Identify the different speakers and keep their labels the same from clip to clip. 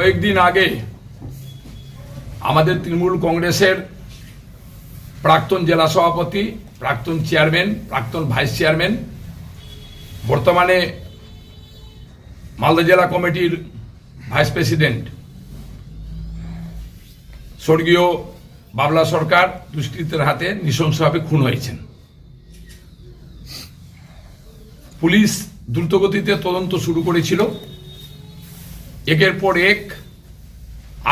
Speaker 1: কয়েকদিন আগে আমাদের তৃণমূল কংগ্রেসের প্রাক্তন জেলা সভাপতি, প্রাক্তন চেয়ারম্যান, প্রাক্তন ভাইস চেয়ারম্যান, বর্তমানে মালদা জেলা কমিটির ভাইস প্রেসিডেন্ট, স্বর্গীয় বাবলা সরকার দুষ্কৃতের হাতে নৃশংসভাবে খুন হয়েছেন। পুলিশ দ্রুতগতিতে তদন্ত শুরু করেছিল। একের পর এক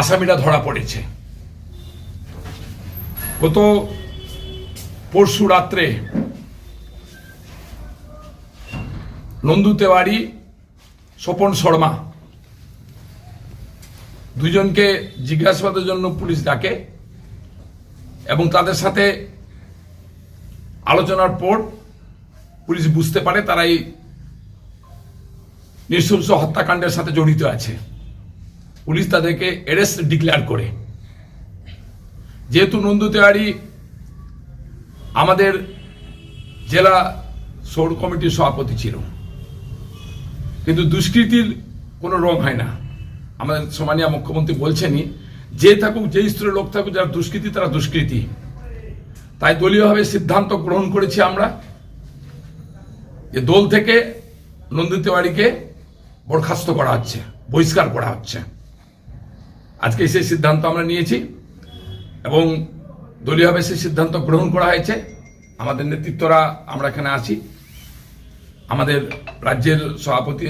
Speaker 1: আসামিরা ধরা পড়েছে। গত পরশু রাত্রে নন্দু তেওয়ারি, স্বপন শর্মা দুজনকে জিজ্ঞাসাবাদের জন্য পুলিশ ডাকে এবং তাদের সাথে আলোচনার পর পুলিশ বুঝতে পারে তারা এই নৃশংস হত্যাকাণ্ডের সাথে জড়িত আছে। পুলিশ তাদেরকে অ্যারেস্ট ডিক্লেয়ার করে। যেহেতু নন্দু তেওয়ারি আমাদের জেলা সৌর কমিটির সভাপতি ছিল, কিন্তু দুষ্কৃতির কোনো রং হয় না। আমাদের সম্মানীয় মুখ্যমন্ত্রী বলছেনই, যে থাকুক, যে স্তরের লোক থাকুক, যারা দুষ্কৃতি, তারা দুষ্কৃতি। তাই দলীয়ভাবে সিদ্ধান্ত গ্রহণ করেছি আমরা যে দল থেকে নন্দু তেওয়ারিকে বরখাস্ত করা হচ্ছে বহিষ্কার করা হচ্ছে। আজকে সেই সিদ্ধান্ত আমরা নিয়েছি এবং দলীয়ভাবে সেই সিদ্ধান্ত গ্রহণ করা হয়েছে। আমাদের নেতৃত্বরা আমরা এখানে আছি। আমাদের রাজ্যের সভাপতি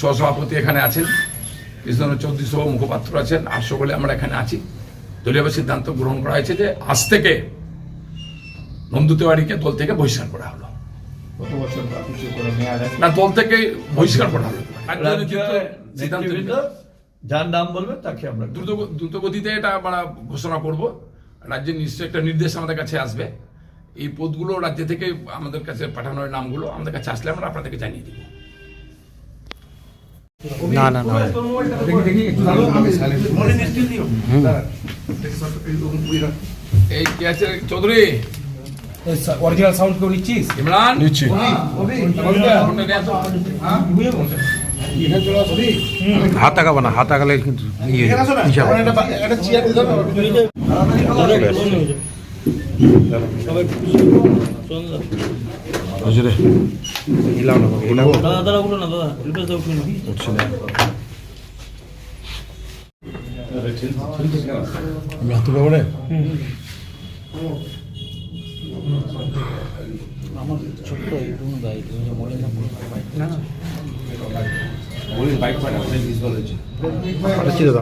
Speaker 1: সহসভাপতি এখানে আছেন। কৃষ্ণ চৌধুরী সহ মুখপাত্র আছেন আর সকলে আমরা এখানে আছি। দলীয়ভাবে সিদ্ধান্ত গ্রহণ করা হয়েছে যে আজ থেকে নন্দু তেওয়ারিকে দল থেকে বহিষ্কার করা হলো। না দল থেকে বহিষ্কার করা হলো। রাজ্যের
Speaker 2: রাজ্য
Speaker 1: সিদ্ধান্ত
Speaker 2: নেতৃবৃন্দ যার নাম বলবে তাকে আমরা
Speaker 1: দ্রুত দ্রুত এটা আমরা ঘোষণা করব। রাজ্যের নিশ্চয় একটা নির্দেশ আমাদের কাছে আসবে। এই পদগুলো রাজ্য থেকে আমাদের কাছে পাঠানোর নামগুলো আমাদের কাছে আসলে আমরা আপনাদেরকে জানিয়ে দিব।
Speaker 3: না না না।
Speaker 1: এই কে আছে? চৌধুরী।
Speaker 4: অরিজিনাল সাউন্ড কেউ নিচ্ছিস?
Speaker 1: ইমরান।
Speaker 3: নিচ্ছি। হাত তাকাবো না হাত তাকালে কিন্তু ইয়ে আমি হাত
Speaker 5: আমার ছোট্ট একটু দাই তুমি মনে না
Speaker 3: পাঠাচ্ছি দাদা